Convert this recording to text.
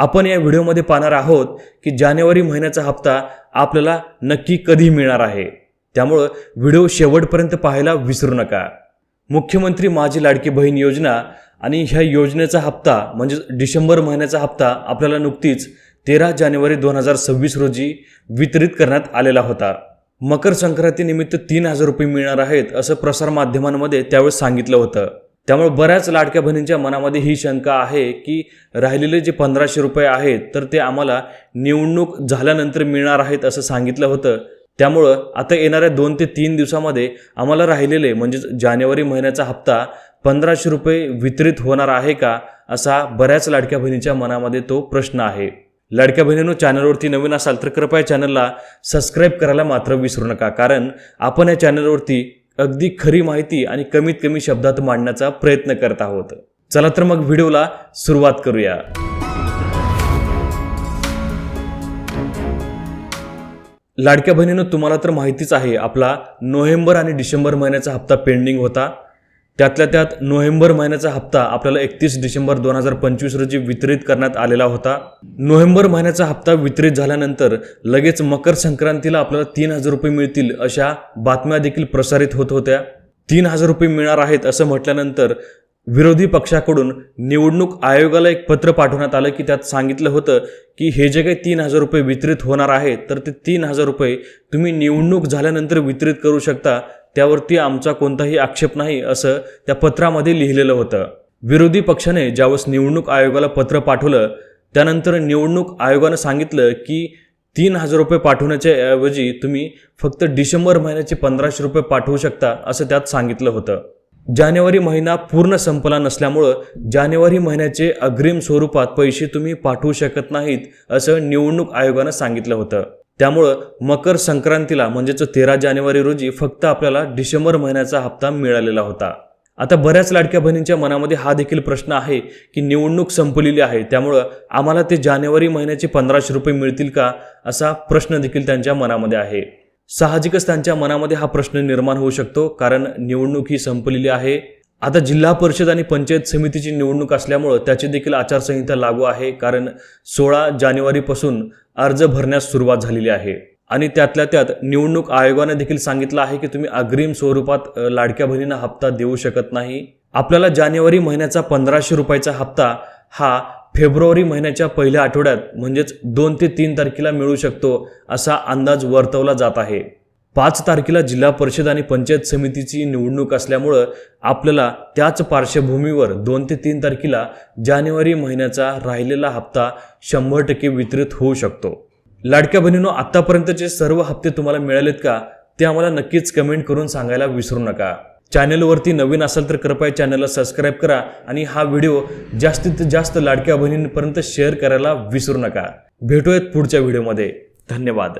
आपण या व्हिडिओमध्ये पाहणार आहोत की जानेवारी महिन्याचा हप्ता आपल्याला नक्की कधी मिळणार आहे. त्यामुळं व्हिडिओ शेवटपर्यंत पाहायला विसरू नका. मुख्यमंत्री माझी लाडकी बहीण योजना आणि ह्या योजनेचा हप्ता म्हणजे डिसेंबर महिन्याचा हप्ता आपल्याला नुकतीच तेरा जानेवारी दोन हजार सव्वीस रोजी वितरित करण्यात आलेला होता. मकर संक्रांतीनिमित्त तीन हजार रुपये मिळणार आहेत असं प्रसारमाध्यमांमध्ये त्यावेळेस सांगितलं होतं. त्यामुळे बऱ्याच लाडक्या बहिणींच्या मनामध्ये ही शंका आहे की राहिलेले जे पंधराशे रुपये आहेत तर ते आम्हाला निवडणूक झाल्यानंतर मिळणार आहेत असं सांगितलं होतं. त्यामुळं आता येणाऱ्या दोन ते तीन दिवसामध्ये आम्हाला राहिलेले म्हणजेच जानेवारी महिन्याचा हप्ता पंधराशे रुपये वितरित होणार आहे का असा बऱ्याच लाडक्या बहिणीच्या मनामध्ये तो प्रश्न आहे. लाडक्या बहिणीनो चॅनलवरती नवीन असाल तर कृपया चॅनलला सबस्क्राईब करायला मात्र विसरू नका कारण आपण या चॅनलवरती अगदी खरी माहिती आणि कमीत कमी शब्दात मांडण्याचा प्रयत्न करत आहोत. चला तर मग व्हिडिओला सुरुवात करूया. लाडक्या बहिणीनं तुम्हाला तर माहितीच आहे आपला नोव्हेंबर आणि डिसेंबर महिन्याचा हप्ता पेंडिंग होता. त्यातल्या त्यात नोव्हेंबर महिन्याचा हप्ता आपल्याला एकतीस डिसेंबर दोन हजार पंचवीस रोजी वितरित करण्यात आलेला होता. नोव्हेंबर महिन्याचा हप्ता वितरित झाल्यानंतर लगेच मकर संक्रांतीला आपल्याला तीन हजार रुपये मिळतील अशा बातम्या देखील प्रसारित होत होत्या. तीन हजार रुपये मिळणार आहेत असं म्हटल्यानंतर विरोधी पक्षाकडून निवडणूक आयोगाला एक पत्र पाठवण्यात आलं की त्यात सांगितलं होतं की हे जे काही तीन हजार रुपये वितरित होणार आहेत तर ते तीन हजार रुपये तुम्ही निवडणूक झाल्यानंतर वितरित करू शकता. त्यावरती आमचा कोणताही आक्षेप नाही असं त्या पत्रामध्ये लिहिलेलं होतं. विरोधी पक्षाने ज्यावेळेस निवडणूक आयोगाला पत्र पाठवलं त्यानंतर निवडणूक आयोगानं सांगितलं की तीन हजार रुपये पाठवण्याच्या ऐवजी तुम्ही फक्त डिसेंबर महिन्याचे पंधराशे रुपये पाठवू शकता असं त्यात सांगितलं होतं. जानेवारी महिना पूर्ण संपला नसल्यामुळं जानेवारी महिन्याचे अग्रिम स्वरूपात पैसे तुम्ही पाठवू शकत नाहीत असं निवडणूक आयोगानं सांगितलं होतं. त्यामुळं मकर संक्रांतीला म्हणजेच तेरा जानेवारी रोजी फक्त आपल्याला डिसेंबर महिन्याचा हप्ता मिळालेला होता. आता बऱ्याच लाडक्या बहिणींच्या मनामध्ये हा देखील प्रश्न आहे की निवडणूक संपलेली आहे त्यामुळं आम्हाला ते जानेवारी महिन्याचे पंधराशे रुपये मिळतील का असा प्रश्न देखील त्यांच्या मनामध्ये आहे. साहजिकच त्यांच्या मनामध्ये हा प्रश्न निर्माण होऊ शकतो कारण निवडणूक ही संपलेली आहे. आता जिल्हा परिषद आणि पंचायत समितीची निवडणूक असल्यामुळं त्याची देखील आचारसंहिता लागू आहे कारण सोळा जानेवारीपासून अर्ज भरण्यास सुरुवात झालेली आहे. आणि त्यातल्या त्यात निवडणूक आयोगाने देखील सांगितलं आहे की तुम्ही अग्रिम स्वरूपात लाडक्या बहिणींना हप्ता देऊ शकत नाही. आपल्याला जानेवारी महिन्याचा पंधराशे रुपयाचा हप्ता हा फेब्रुवारी महिन्याच्या पहिल्या आठवड्यात म्हणजेच दोन ते तीन तारखेला मिळू शकतो असा अंदाज वर्तवला जात आहे. पाच तारखेला जिल्हा परिषद आणि पंचायत समितीची निवडणूक असल्यामुळं आपल्याला त्याच पार्श्वभूमीवर दोन ते तीन तारखेला जानेवारी महिन्याचा राहिलेला हप्ता शंभर टक्के वितरित होऊ शकतो. लाडक्या बहिणीनो आत्तापर्यंतचे सर्व हप्ते तुम्हाला मिळालेत का? ते आम्हाला नक्कीच कमेंट करून सांगायला विसरू नका. चॅनलवरती नवीन असाल तर कृपया चॅनलला सबस्क्राईब करा आणि हा व्हिडिओ जास्तीत जास्त लाडक्या बहिणींपर्यंत शेअर करायला विसरू नका. भेटूयात पुढच्या व्हिडिओमध्ये. धन्यवाद.